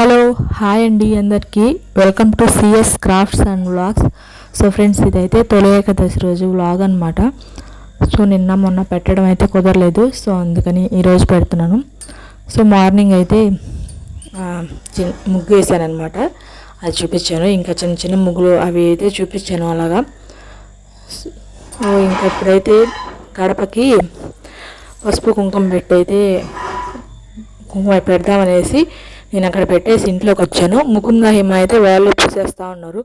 Hello hi అండి అందరికీ. Welcome to CS crafts and vlogs. So friends ఇదైతే తొలి ఏకాదశి రోజు వ్లాగ్ అనమాట సో నిన్న మొన్న పెట్టడం అయితే కుదరలేదు. సో అందుకని ఈరోజు పెడుతున్నాను. సో మార్నింగ్ అయితే చి- ముగ్గు వేసాను అనమాట అది చూపించాను. ఇంకా చిన్న చిన్న ముగ్గులు అవి అయితే చూపించాను అలాగా. సో ఇంకా ఇప్పుడైతే గడపకి పసుపు కుంకుమ పెట్టి అయితే కుంకుమ పెడదామనేసి నేను అక్కడ పెట్టేసి ఇంట్లోకి వచ్చాను. ముకుంద హిమ అయితే వాళ్ళు పూసేస్తూ ఉన్నారు.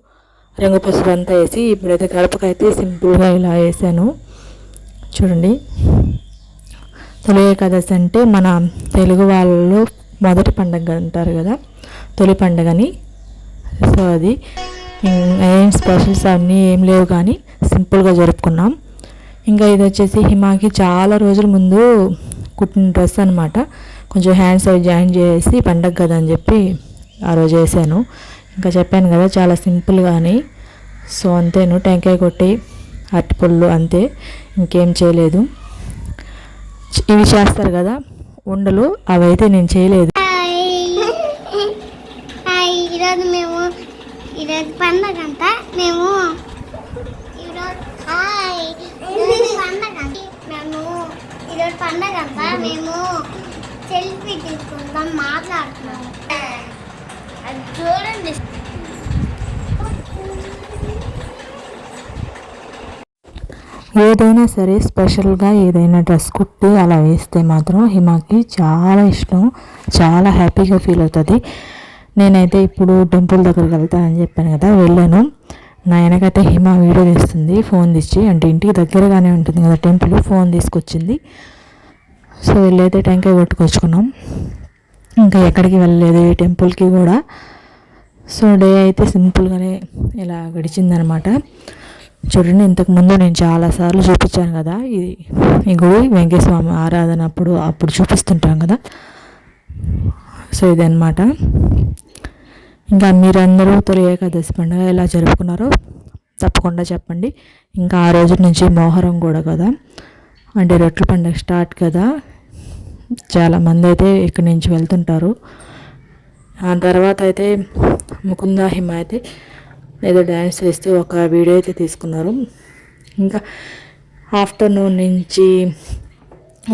రంగు పసుపు అంతా వేసి ఇప్పుడైతే గడపకైతే సింపుల్గా ఇలా వేసాను. చూడండి. తొలి ఏకాదశి అంటే మన తెలుగు వాళ్ళలో మొదటి పండగ అంటారు కదా తొలి పండుగని. సో అది ఏం స్పెషల్స్ అన్నీ ఏం లేవు కానీ సింపుల్గా జరుపుకున్నాం. ఇంకా ఇది వచ్చేసి హిమాకి చాలా రోజుల ముందు కుట్టిన డ్రెస్ అనమాట కొంచెం హ్యాండ్స్ అవి జాయిన్ చేసి పండగ కదా అని చెప్పి ఆ రోజు వేసాను ఇంకా చెప్పాను కదా చాలా సింపుల్గాని సో అంతేను టెంకాయ కొట్టి అరటిపళ్ళు అంతే ఇంకేం చేయలేదు. ఇవి చేస్తారు కదా ఉండలు అవైతే నేను చేయలేదు. ఈరోజు మేము ఈరోజు పండగ అంట. మేము ఈరోజు పండగ మేము ఈరోజు పండగ అంట. మేము సెల్ఫీ తీసుకుందాం మాట్లాడుతున్నాను అది చూడండి. ఏదైనా సరే స్పెషల్గా ఏదైనా డ్రెస్ కుట్టి అలా వేస్తే మాత్రం హిమాకి చాలా ఇష్టం చాలా హ్యాపీగా ఫీల్ అవుతుంది. నేనైతే ఇప్పుడు టెంపుల్ దగ్గరికి వెళ్తానని చెప్పాను కదా వెళ్ళాను. నా వెనకైతే హిమ వీడియో తీస్తుంది ఫోన్ తెచ్చి అంటే ఇంటికి దగ్గరగానే ఉంటుంది కదా టెంపుల్ ఫోన్ తీసుకొచ్చింది. సో వెళ్ళైతే టెంకాయ కొట్టుకొచ్చుకున్నాం. ఇంకా ఎక్కడికి వెళ్ళలేదు ఈ టెంపుల్కి కూడా. సో డే అయితే సింపుల్గానే ఇలా గడిచిందనమాట. చూడండి ఇంతకుముందు నేను చాలాసార్లు చూపించాను కదా ఇది ఈ గుడి వెంకటస్వామి ఆరాధన అప్పుడు అప్పుడు చూపిస్తుంటాం కదా. సో ఇదన్నమాట ఇంకా మీరందరూ తొలి ఏకాదశి పండుగ ఎలా జరుపుకున్నారో తప్పకుండా చెప్పండి. ఇంకా ఆ రోజు నుంచి మోహరం కూడా కదా. అంటే రొట్టెల పండుగ స్టార్ట్ కదా. చాలామంది అయితే ఇక్కడి నుంచి వెళ్తుంటారు. ఆ తర్వాత అయితే ముకుంద హిమ అయితే ఏదో డ్యాన్స్ వేస్తూ ఒక వీడియో అయితే తీసుకున్నారు. ఇంకా ఆఫ్టర్నూన్ నుంచి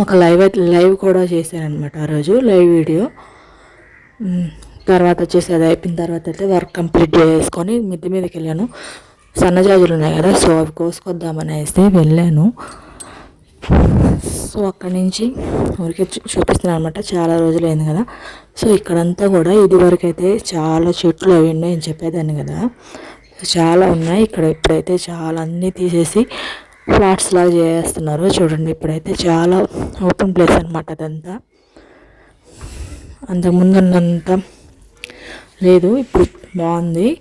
ఒక లైవ్ అయితే లైవ్ కూడా చేశారనమాట ఆ రోజు లైవ్ వీడియో. తర్వాత వచ్చేసి అది అయిపోయిన తర్వాత అయితే వర్క్ కంప్లీట్ చేసుకొని మిద్ది మీదకి వెళ్ళాను. సన్నజాజులు ఉన్నాయి కదా సో అవి కోసుకొద్దామని వేస్తే వెళ్ళాను. సో అక్కడి నుంచి ఊరికే చూ- చూపిస్తున్నాను అనమాట చాలా రోజులైంది కదా. సో ఇక్కడంతా కూడా ఇది వరకు అయితే చాలా చెట్లు అవి ఉన్నాయి అని చెప్పేదాన్ని కదా. చాలా ఉన్నాయి. ఇక్కడ ఇప్పుడైతే చాలా అన్నీ తీసేసి ఫ్లాట్స్ లాగా చేస్తున్నారు. చూడండి ఇప్పుడైతే చాలా ఓపెన్ ప్లేస్ అనమాట అదంతా. అంతకుముందు ఉన్నంత లేదు. ఇప్పుడు బాగుంది.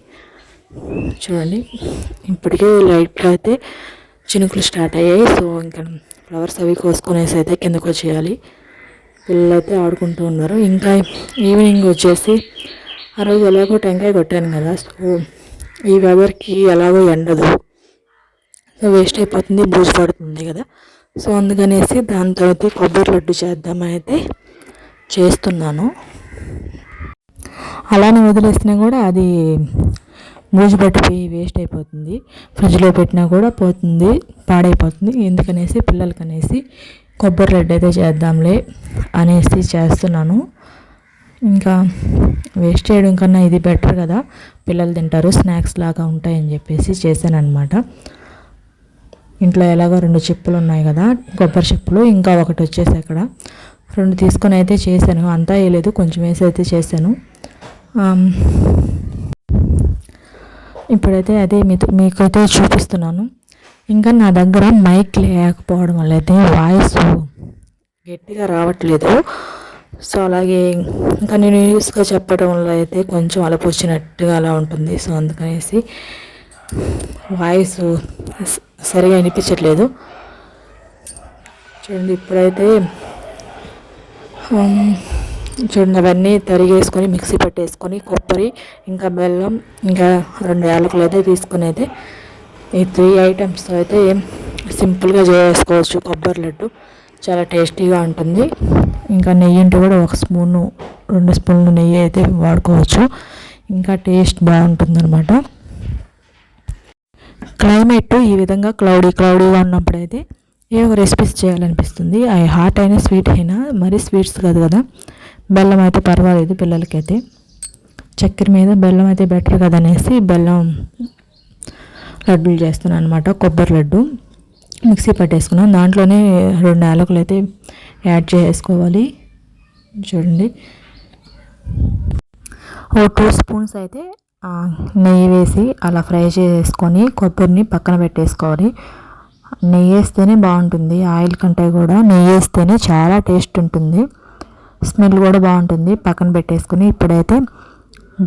చూడండి ఇప్పటికే లైట్లు అయితే చినుకులు స్టార్ట్ అయ్యాయి. సో ఇంకా ఫ్లవర్స్ అవి కోసుకునేసి అయితే కిందకు వచ్చేయాలి. పిల్లలు అయితే ఆడుకుంటూ ఉన్నారు. ఇంకా ఈవినింగ్ వచ్చేసి ఆ రోజు ఎలాగో టెంకాయ కొట్టాను కదా సో ఈ వెదర్కి ఎలాగో ఎండదు. సో వేస్ట్ అయిపోతుంది బూజు పడుతుంది కదా. సో అందుకనేసి దాని తర్వాత కొబ్బరి లడ్డు చేద్దామని అయితే చేస్తున్నాను. అలానే వదిలేసినా కూడా అది బూజు పట్టిపోయి వేస్ట్ అయిపోతుంది. ఫ్రిడ్జ్లో పెట్టినా కూడా పోతుంది పాడైపోతుంది. ఎందుకనేసి పిల్లలకి అనేసి కొబ్బరి లడ్డు అయితే చేద్దాంలే అనేసి చేస్తున్నాను. ఇంకా వేస్ట్ చేయడం కన్నా ఇది బెటర్ కదా పిల్లలు తింటారు స్నాక్స్ లాగా ఉంటాయని చెప్పేసి చేశాను అనమాట ఇంట్లో ఎలాగో రెండు చిప్పులు ఉన్నాయి కదా కొబ్బరి చిప్పులు ఇంకా ఒకటి వచ్చేసి అక్కడ. రెండు తీసుకొని అయితే చేశాను అంతా వేయలేదు కొంచెం వేసి అయితే చేశాను. ఇప్పుడైతే అదే మీతో మీకైతే చూపిస్తున్నాను. ఇంకా నా దగ్గర మైక్ లేకపోవడం వల్ల అయితే వాయిస్ గట్టిగా రావట్లేదు. సో అలాగే ఇంకా నేను యూస్గా చెప్పడం వల్ల అయితే కొంచెం అలపు వచ్చినట్టుగా అలా ఉంటుంది. సో అందుకనేసి వాయిస్ సరిగా వినిపించట్లేదు. చూడండి ఇప్పుడైతే um, చూడండి అవన్నీ తరిగేసుకొని మిక్సీ పట్టేసుకొని కొబ్బరి ఇంకా బెల్లం ఇంకా రెండు యాలకులు అయితే తీసుకుని అయితే ఈ త్రీ ఐటమ్స్ అయితే సింపుల్గా చేసుకోవచ్చు. కొబ్బరి లడ్డు చాలా టేస్టీగా ఉంటుంది. ఇంకా నెయ్యి అంటే కూడా ఒక స్పూను రెండు స్పూన్లు నెయ్యి అయితే వాడుకోవచ్చు. ఇంకా టేస్ట్ బాగుంటుందన్నమాట. క్లైమేట్ ఈ విధంగా క్లౌడీ క్లౌడీగా ఉన్నప్పుడు అయితే ఏ ఒక రెసిపీస్ చేయాలనిపిస్తుంది. అవి హాట్ అయినా స్వీట్ అయినా మరీ స్వీట్స్ కాదు కదా. బెల్లం అయితే పర్వాలేదు పిల్లలకైతే. చక్కెర మీద బెల్లం అయితే బెటర్ కదా అనేసి బెల్లం లడ్డూలు చేస్తున్నాను అనమాట కొబ్బరి లడ్డు. మిక్సీ పట్టేసుకున్నాను దాంట్లోనే రెండు యాలకులు అయితే యాడ్ చేసుకోవాలి. చూడండి. ఓ టూ స్పూన్స్ అయితే నెయ్యి వేసి అలా ఫ్రై చేసుకొని కొబ్బరిని పక్కన పెట్టేసుకోవాలి. నెయ్యి వేస్తేనే బాగుంటుంది. ఆయిల్ కంటే కూడా నెయ్యి వేస్తేనే చాలా టేస్ట్ ఉంటుంది. స్మెల్ కూడా బాగుంటుంది. పక్కన పెట్టేసుకుని ఇప్పుడైతే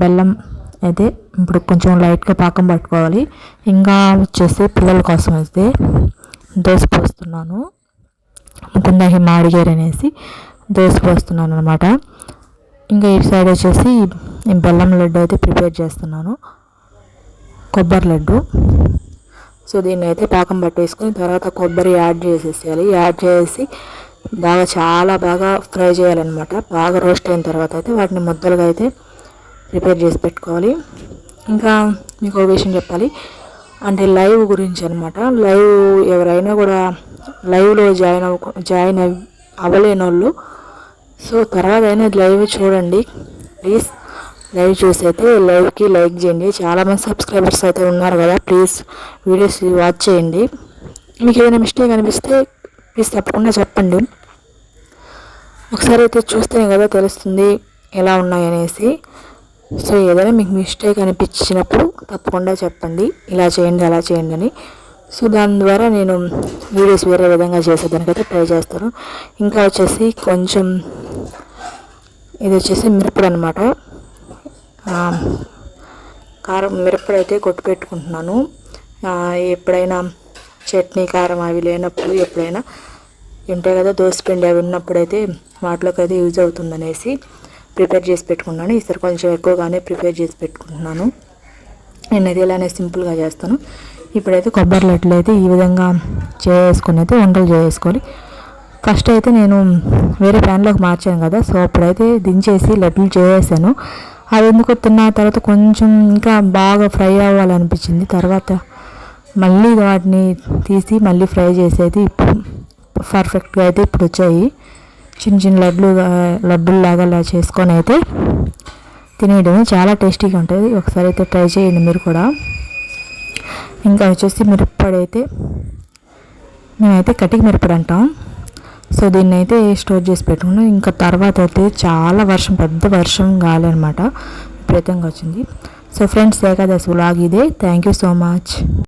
బెల్లం అయితే ఇప్పుడు కొంచెం లైట్గా పాకం పట్టుకోవాలి. ఇంకా వచ్చేసి పిల్లల కోసం అయితే దోశ పోస్తున్నాను. ముకుంద హిమాడిగేర్ అనేసి దోశ పోస్తున్నాను అనమాట ఇంకా ఇటు సైడ్ వచ్చేసి బెల్లం లడ్డు అయితే ప్రిపేర్ చేస్తున్నాను. కొబ్బరి లడ్డు. సో దీన్ని అయితే పాకం పట్టేసుకుని తర్వాత కొబ్బరి యాడ్ చేసేసేయాలి. యాడ్ చేసి బాగా చాలా బాగా ఫ్రై చేయాలన్నమాట. బాగా రోస్ట్ అయిన తర్వాత అయితే వాటిని ముద్దలుగా అయితే ప్రిపేర్ చేసి పెట్టుకోవాలి. ఇంకా మీకు ఒక విషయం చెప్పాలి. అంటే లైవ్ గురించి అనమాట లైవ్ ఎవరైనా కూడా లైవ్లో జాయిన్ అవ్వ జాయిన్ అవ్వలేని వాళ్ళు సో తర్వాత అయినా లైవ్ చూడండి. ప్లీజ్. లైవ్ చూసి అయితే లైవ్కి లైక్ చేయండి. చాలామంది సబ్స్క్రైబర్స్ అయితే ఉన్నారు కదా. ప్లీజ్ వీడియోస్ వాచ్ చేయండి. మీకు ఏదైనా మిస్టేక్ అనిపిస్తే ప్లీజ్ తప్పకుండా చెప్పండి. ఒకసారి అయితే చూస్తేనే కదా తెలుస్తుంది ఎలా ఉన్నాయి అనేసి సో ఏదైనా మీకు మిస్టేక్ అనిపించినప్పుడు తప్పకుండా చెప్పండి. ఇలా చేయండి అలా చేయండి అని. సో దాని ద్వారా నేను వీడియోస్ వేరే విధంగా చేసేదానికైతే ట్రై చేస్తాను. ఇంకా వచ్చేసి కొంచెం ఇది వచ్చేసి మిరపడు అనమాట కారం మిరపడు అయితే కొట్టు పెట్టుకుంటున్నాను. ఎప్పుడైనా చట్నీ కారం అవి లేనప్పుడు ఎప్పుడైనా ఉంటాయి కదా దోసపిండి అవి ఉన్నప్పుడైతే వాటిలోకి అయితే యూజ్ అవుతుందనేసి ప్రిపేర్ చేసి పెట్టుకున్నాను ఈసారి కొంచెం ఎక్కువగానే ప్రిపేర్ చేసి పెట్టుకుంటున్నాను. నేనైతే ఇలానే సింపుల్గా చేస్తాను. ఇప్పుడైతే కొబ్బరి లడ్లు అయితే ఈ విధంగా చేసుకుని అయితే వంటలు చేసుకోవాలి. ఫస్ట్ అయితే నేను వేరే ప్యాన్లోకి మార్చాను కదా సో అప్పుడైతే దించేసి లడ్లు చేసాను అవి ఎందుకు తిన్న తర్వాత కొంచెం ఇంకా బాగా ఫ్రై అవ్వాలనిపించింది. తర్వాత మళ్ళీ వాటిని తీసి మళ్ళీ ఫ్రై చేసేది ఇప్పుడు పర్ఫెక్ట్గా అయితే ఇప్పుడు వచ్చాయి. చిన్న చిన్న లడ్లు లడ్డుల్లాగా అలా చేసుకొని అయితే తినేయడం చాలా టేస్టీగా ఉంటుంది. ఒకసారి అయితే ట్రై చేయండి మీరు కూడా. ఇంకా వచ్చేసి మిరప్పొడి అయితే మేమైతే కటికి మిరపడి అంటాం. సో దీన్ని అయితే స్టోర్ చేసి పెట్టుకున్నాం. ఇంకా తర్వాత అయితే చాలా వర్షం పెద్ద వర్షం గాలి అనమాట విపరీతంగా వచ్చింది. సో ఫ్రెండ్స్ ఏకాదశి వ్లాగ్ ఇదే. Thank you so much